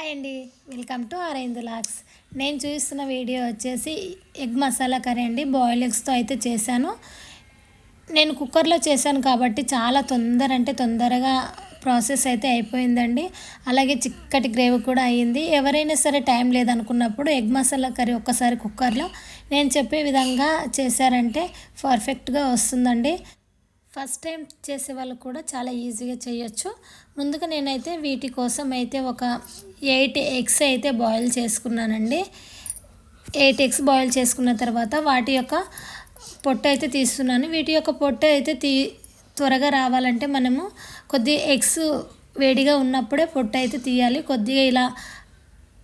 Hi అండి. Welcome to అరైందు లాక్స్. నేను చూస్తున్న వీడియో వచ్చేసి ఎగ్ మసాలా కర్రీ అండి. బాయిల్ ఎగ్స్తో అయితే చేశాను. నేను కుక్కర్లో చేశాను కాబట్టి చాలా తొందర అంటే తొందరగా ప్రాసెస్ అయితే అయిపోయిందండి. అలాగే చిక్కటి గ్రేవీ కూడా అయ్యింది. ఎవరైనా సరే టైం లేదనుకున్నప్పుడు ఎగ్ మసాలా కర్రీ ఒక్కసారి కుక్కర్లో. నేను చెప్పే విధంగా చేశారంటే పర్ఫెక్ట్గా వస్తుందండి. ఫస్ట్ టైం చేసే వాళ్ళు కూడా చాలా ఈజీగా చేయొచ్చు. ముందుగా నేనైతే వీటి కోసం అయితే ఒక ఎయిట్ ఎగ్స్ అయితే బాయిల్ చేసుకున్నానండి. ఎయిట్ ఎగ్స్ బాయిల్ చేసుకున్న తర్వాత వాటి యొక్క పొట్టు అయితే తీస్తున్నాను. వీటి యొక్క పొట్టు అయితే తీ త్వరగా రావాలంటే మనము కొద్ది ఎగ్స్ వేడిగా ఉన్నప్పుడే పొట్టు అయితే తీయాలి. కొద్దిగా ఇలా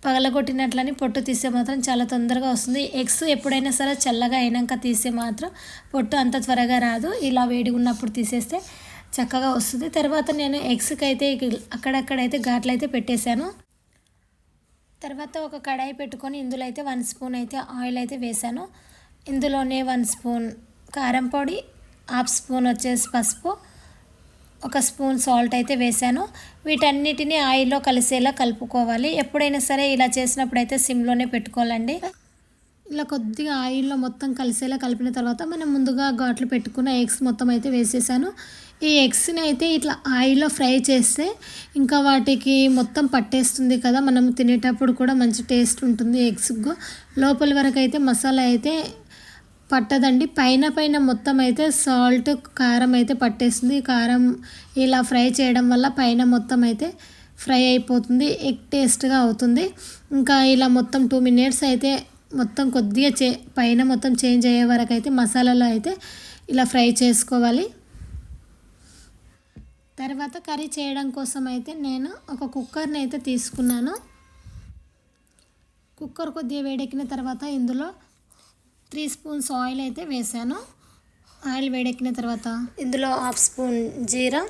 పగలగొట్టినట్లని పొట్టు తీస్తే మాత్రం చాలా తొందరగా వస్తుంది. ఎగ్స్ ఎప్పుడైనా సరే చల్లగా అయినాక తీస్తే మాత్రం పొట్టు అంత త్వరగా రాదు. ఇలా వేడిగా ఉన్నప్పుడు తీసేస్తే చక్కగా వస్తుంది. తర్వాత నేను ఎగ్స్కి అయితే అక్కడక్కడైతే ఘాట్లు అయితే పెట్టేశాను. తర్వాత ఒక కడాయి పెట్టుకొని ఇందులో అయితే వన్ స్పూన్ అయితే ఆయిల్ అయితే వేశాను. ఇందులోనే వన్ స్పూన్ కారం పొడి హాఫ్ స్పూన్ వచ్చేసి పసుపు ఒక స్పూన్ సాల్ట్ అయితే వేశాను వీటన్నిటిని ఆయిల్లో కలిసేలా కలుపుకోవాలి. ఎప్పుడైనా సరే ఇలా చేసినప్పుడు అయితే సిమ్లోనే పెట్టుకోవాలండి. ఇలా కొద్దిగా ఆయిల్లో మొత్తం కలిసేలా కలిపిన తర్వాత మనం ముందుగా ఘాట్లు పెట్టుకున్న ఎగ్స్ మొత్తం అయితే వేసేసాను. ఈ ఎగ్స్ని అయితే ఇట్లా ఆయిల్లో ఫ్రై చేస్తే ఇంకా వాటికి మొత్తం పట్టేస్తుంది కదా. మనం తినేటప్పుడు కూడా మంచి టేస్ట్ ఉంటుంది ఎగ్స్ లోపల వరకు అయితే మసాలా అయితే పట్టదండి. పైన పైన మొత్తం అయితే సాల్ట్ కారం అయితే పట్టేస్తుంది. కారం ఇలా ఫ్రై చేయడం వల్ల పైన మొత్తం అయితే ఫ్రై అయిపోతుంది. ఎగ్ టేస్ట్గా అవుతుంది. ఇంకా ఇలా మొత్తం టూ మినిట్స్ అయితే మొత్తం కొద్దిగా చే పైన మొత్తం చేంజ్ అయ్యే వరకు అయితే మసాలాలో అయితే ఇలా ఫ్రై చేసుకోవాలి. తర్వాత కర్రీ చేయడం కోసం అయితే నేను ఒక కుక్కర్ని అయితే తీసుకున్నాను. కుక్కర్ కొద్దిగా వేడెక్కిన తర్వాత ఇందులో త్రీ స్పూన్స్ ఆయిల్ అయితే వేసాను. ఆయిల్ వేడెక్కిన తర్వాత ఇందులో హాఫ్ స్పూన్ జీరా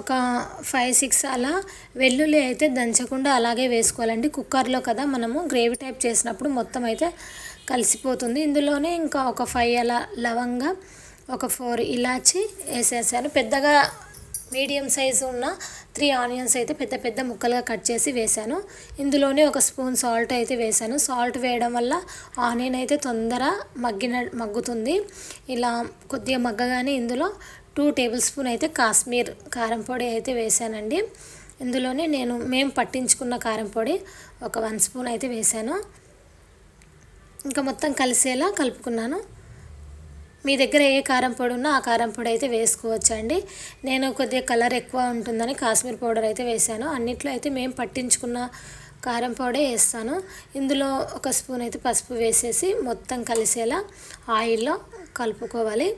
ఒక ఫైవ్ సిక్స్ అలా వెల్లుల్లి అయితే దంచకుండా అలాగే వేసుకోవాలండి. కుక్కర్లో కదా మనము గ్రేవీ టైప్ చేసినప్పుడు మొత్తం అయితే కలిసిపోతుంది. ఇందులోనే ఇంకా ఒక ఫైవ్ అలా లవంగా ఒక ఫోర్ ఇలాచి వేసేసాను. పెద్దగా మీడియం సైజు ఉన్న త్రీ ఆనియన్స్ అయితే పెద్ద పెద్ద ముక్కలుగా కట్ చేసి వేశాను. ఇందులోనే ఒక స్పూన్ సాల్ట్ అయితే వేశాను. సాల్ట్ వేయడం వల్ల ఆనియన్ అయితే తొందర మగ్గిన మగ్గుతుంది. ఇలా కొద్దిగా మగ్గగానే ఇందులో టూ టేబుల్ స్పూన్ అయితే కాశ్మీర్ కారం పొడి అయితే వేశానండి. ఇందులోనే నేను మేము పట్టించుకున్న కారం పొడి ఒక వన్ స్పూన్ అయితే వేశాను. ఇంకా మొత్తం కలిసేలా కలుపుకున్నాను. మీ దగ్గర ఏ కారం పొడి ఉన్నా ఆ కారం పొడి అయితే వేసుకోవచ్చండి. నేను కొద్దిగా కలర్ ఎక్కువ ఉంటుందని కాశ్మీర్ పౌడర్ అయితే వేసాను. అన్నిట్లో అయితే మేము పట్టించుకున్న కారం పౌడే వేస్తాను. ఇందులో ఒక స్పూన్ అయితే పసుపు వేసేసి మొత్తం కలిసేలా ఆయిల్లో కలుపుకోవాలి.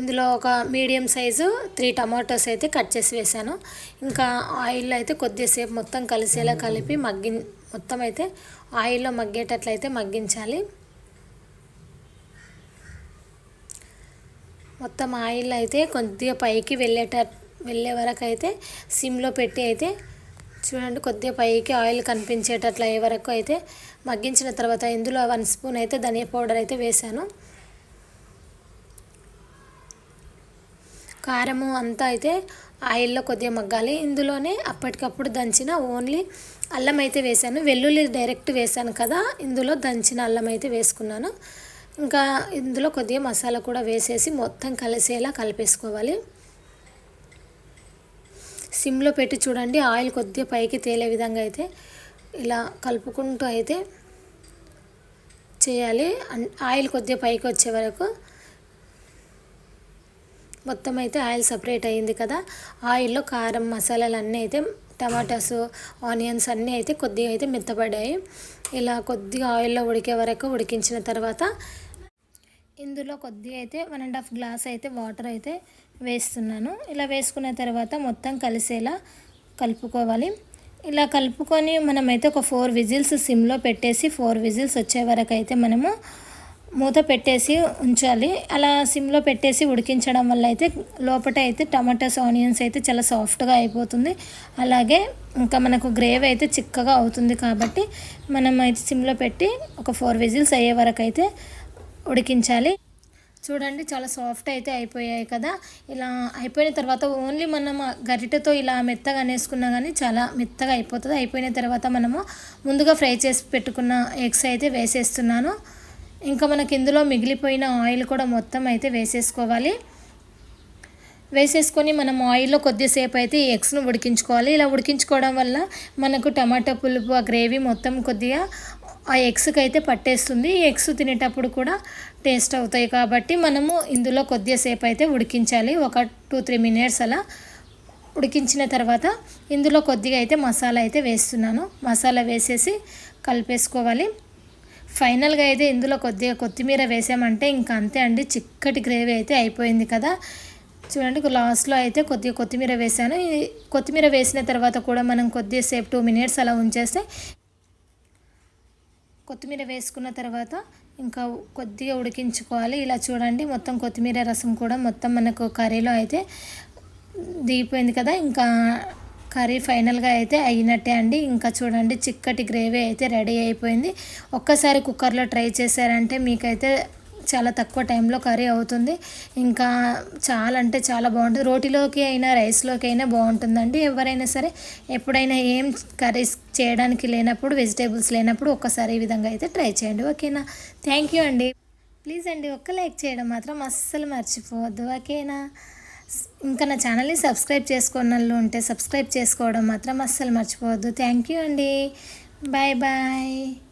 ఇందులో ఒక మీడియం సైజు త్రీ టమాటోస్ అయితే కట్ చేసి వేసాను. ఇంకా ఆయిల్లో అయితే కొద్దిసేపు మొత్తం కలిసేలా కలిపి మగ్గి మొత్తం అయితే ఆయిల్లో మగ్గేటట్లయితే మగ్గించాలి. మొత్తం ఆయిల్ అయితే కొద్దిగా పైకి వెళ్ళేట వెళ్ళే వరకు అయితే సిమ్లో పెట్టి అయితే చూడండి కొద్దిగా పైకి ఆయిల్ కనిపించేటట్లు అయ్యే వరకు అయితే మగ్గించిన తర్వాత ఇందులో వన్ స్పూన్ అయితే ధనియా పౌడర్ అయితే వేసాను కారము అంతా అయితే ఆయిల్లో కొద్దిగా మగ్గాలి. ఇందులోనే అప్పటికప్పుడు దంచిన ఓన్లీ అల్లం అయితే వేసాను వెల్లుల్లి డైరెక్ట్ వేసాను కదా ఇందులో దంచిన అల్లం అయితే వేసుకున్నాను. ఇంకా ఇందులో కొద్దిగా మసాలా కూడా వేసేసి మొత్తం కలిసేలా కలిపేసుకోవాలి. సిమ్లో పెట్టి చూడండి ఆయిల్ కొద్దిగా పైకి తేలే విధంగా అయితే ఇలా కలుపుకుంటూ అయితే చేయాలి. ఆయిల్ కొద్దిగా పైకి వచ్చే వరకు మొత్తం అయితే ఆయిల్ సపరేట్ అయ్యింది కదా. ఆయిల్లో కారం మసాలాలు అన్నీ అయితే టమాటాస్ ఆనియన్స్ అన్నీ అయితే కొద్దిగా అయితే మెత్తపడ్డాయి. ఇలా కొద్దిగా ఆయిల్లో ఉడికే వరకు ఉడికించిన తర్వాత ఇందులో కొద్దిగా అయితే వన్ అండ్ హాఫ్ గ్లాస్ అయితే వాటర్ అయితే వేస్తున్నాను. ఇలా వేసుకున్న తర్వాత మొత్తం కలిసేలా కలుపుకోవాలి. ఇలా కలుపుకొని మనమైతే ఒక ఫోర్ విజిల్స్ సిమ్లో పెట్టేసి ఫోర్ విజిల్స్ వచ్చే వరకు అయితే మనము మూత పెట్టేసి ఉంచాలి. అలా సిమ్లో పెట్టేసి ఉడికించడం వల్ల అయితే లోపట అయితే టమాటాస్ ఆనియన్స్ అయితే చాలా సాఫ్ట్గా అయిపోతుంది. అలాగే ఇంకా మనకు గ్రేవీ అయితే చిక్కగా అవుతుంది కాబట్టి మనం అయితే సిమ్లో పెట్టి ఒక ఫోర్ విజిల్స్ అయ్యే వరకు అయితే ఉడికించాలి. చూడండి చాలా సాఫ్ట్ అయితే అయిపోయాయి కదా. ఇలా అయిపోయిన తర్వాత ఓన్లీ మనం గరిటెతో ఇలా మెత్తగా అనేసుకున్నా కానీ చాలా మెత్తగా అయిపోతుంది. అయిపోయిన తర్వాత మనము ముందుగా ఫ్రై చేసి పెట్టుకున్న ఎగ్స్ అయితే వేసేస్తున్నాను. ఇంకా మనకి ఇందులో మిగిలిపోయిన ఆయిల్ కూడా మొత్తం అయితే వేసేసుకోవాలి. వేసేసుకొని మనం ఆయిల్లో కొద్దిసేపు అయితే ఈ ఎగ్స్ను ఉడికించుకోవాలి. ఇలా ఉడికించుకోవడం వల్ల మనకు టమాటా పులుపు ఆ గ్రేవీ మొత్తం కొద్దిగా ఆ ఎగ్స్కి అయితే పట్టేస్తుంది. ఈ ఎగ్స్ తినేటప్పుడు కూడా టేస్ట్ అవుతాయి కాబట్టి మనము ఇందులో కొద్దిసేపు అయితే ఉడికించాలి. ఒక టూ త్రీ మినిట్స్ అలా ఉడికించిన తర్వాత ఇందులో కొద్దిగా అయితే మసాలా అయితే వేస్తున్నాను. మసాలా వేసేసి కలిపేసుకోవాలి. ఫైనల్గా అయితే ఇందులో కొద్దిగా కొత్తిమీర వేసామంటే ఇంకా అంతే అండి. చిక్కటి గ్రేవీ అయితే అయిపోయింది కదా. చూడండి లాస్ట్లో అయితే కొద్దిగా కొత్తిమీర వేసాను. కొత్తిమీర వేసిన తర్వాత కూడా మనం కొద్దిసేపు టూ మినిట్స్ అలా ఉంచేస్తే కొత్తిమీర వేసుకున్న తర్వాత ఇంకా కొద్దిగా ఉడికించుకోవాలి. ఇలా చూడండి మొత్తం కొత్తిమీర రసం కూడా మొత్తం మనకు కర్రీలో అయితే దిగిపోయింది కదా. ఇంకా కర్రీ ఫైనల్గా అయితే అయినట్టే అండి. ఇంకా చూడండి చిక్కటి గ్రేవీ అయితే రెడీ అయిపోయింది. ఒక్కసారి కుక్కర్లో ట్రై చేశారంటే మీకైతే చాలా తక్కువ టైంలో కర్రీ అవుతుంది. ఇంకా చాలా అంటే చాలా బాగుంటుంది. రోటీలోకి అయినా రైస్లోకి అయినా బాగుంటుందండి. ఎవరైనా సరే ఎప్పుడైనా ఏం కర్రీస్ చేయడానికి లేనప్పుడు వెజిటేబుల్స్ లేనప్పుడు ఒక్కసారి ఈ విధంగా అయితే ట్రై చేయండి. ఓకేనా? థ్యాంక్ యూ అండి. ప్లీజ్ అండి ఒక్క లైక్ చేయడం మాత్రం అస్సలు మర్చిపోవద్దు. ఓకేనా? ఇంకా నా ఛానల్ని సబ్స్క్రైబ్ చేసుకున్న వాళ్ళు ఉంటే సబ్స్క్రైబ్ చేసుకోవడం మాత్రం అస్సలు మర్చిపోవద్దు. థ్యాంక్ యూ అండి. Bye bye.